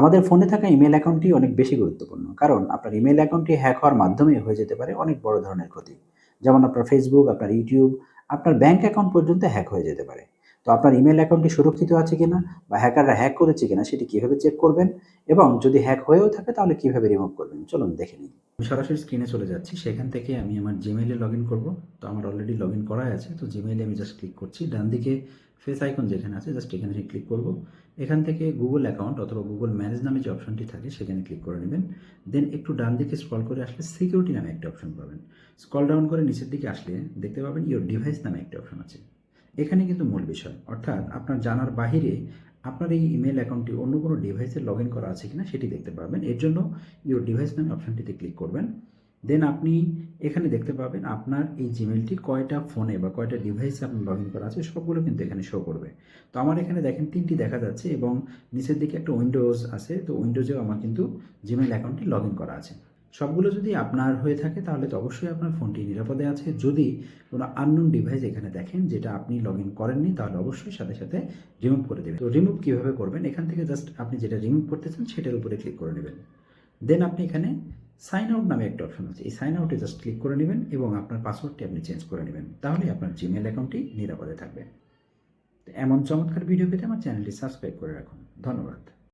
আমাদের ফোনে থাকা ইমেল অ্যাকাউন্টটি অনেক বেশি গুরুত্বপূর্ণ, কারণ আপনার ইমেল অ্যাকাউন্টটি হ্যাক হওয়ার মাধ্যমে হয়ে যেতে পারে অনেক বড় ধরনের ক্ষতি। যেমন আপনার ফেসবুক আপনার ইউটিউব আপনার ব্যাংক অ্যাকাউন্ট পর্যন্ত হ্যাক হয়ে যেতে পারে। তো আপনার ইমেল অ্যাকাউন্টটি সুরক্ষিত আছে কিনা বা হ্যাকাররা হ্যাক করেছে কিনা সেটি কীভাবে চেক করবেন? এবং যদি হ্যাক হয়েও থাকে তাহলে কীভাবে রিমুভ করবেন? চলুন দেখে নিই। আমি সরাসরি স্ক্রিনে চলে যাচ্ছি। সেখান থেকে আমি আমার জিমেইলে লগ ইন করব। তো আমার অলরেডি লগ ইন করাই আছে। তো জিমেইলে আমি জাস্ট ক্লিক করছি। ডান দিকে ফেস আইকন যেখানে আছে জাস্ট এখানে ক্লিক করব। এখান থেকে গুগল অ্যাকাউন্ট অথবা গুগল ম্যানেজ নামে যে অপশনটি থাকে, সেখানে ক্লিক করে নেবেন। দেন একটু ডান দিকে স্ক্রল করে আসলে সিকিউরিটি নামে একটা অপশন পাবেন। স্ক্রল ডাউন করে নিচের দিকে আসলে দেখতে পাবেন ইওর ডিভাইস নামে একটা অপশন আছে। এখানে কিন্তু মূল বিষয়। অর্থাৎ আপনার জানার বাহিরে আপনার এই ইমেল অ্যাকাউন্টটি অন্য কোনো ডিভাইসে লগ ইন করা আছে কিনা সেটি দেখতে পাবেন এর জন্য ইউর ডিভাইস নামে অপশনটিতে ক্লিক করবেন। দেন আপনি এখানে দেখতে পাবেন আপনার এই জিমেলটি কয়টা ফোনে বা কয়টা ডিভাইসে আপনি লগ ইন করা আছে সবগুলো কিন্তু এখানে শো করবে। তো আমার এখানে দেখেন তিনটি দেখা যাচ্ছে এবং নিচের দিকে একটা উইন্ডোজ আছে, তো উইন্ডোজেও আমার কিন্তু জিমেল অ্যাকাউন্টটি লগ ইন করা আছে। সবগুলো যদি আপনার হয়ে থাকে, তাহলে তো অবশ্যই আপনার ফোনটি নিরাপদে আছে। যদি কোনো আননোন ডিভাইস এখানে দেখেন, যেটা আপনি লগ ইন করেননি, তাহলে অবশ্যই সাথে সাথে রিমুভ করে দেবেন। তো রিমুভ কীভাবে করবেন? এখান থেকে জাস্ট আপনি যেটা রিমুভ করতে চান সেটার উপরে ক্লিক করে নেবেন। দেন আপনি এখানে সাইন আউট নামে একটা অপশন আছে। এই সাইন আউটে জাস্ট ক্লিক করে নেবেন এবং আপনার পাসওয়ার্ডটি আপনি চেঞ্জ করে নেবেন। তাহলে আপনার জিমেল অ্যাকাউন্টটি নিরাপদে থাকবে। এমন চমৎকার ভিডিও পেতে আমার চ্যানেলটি সাবস্ক্রাইব করে রাখুন। ধন্যবাদ।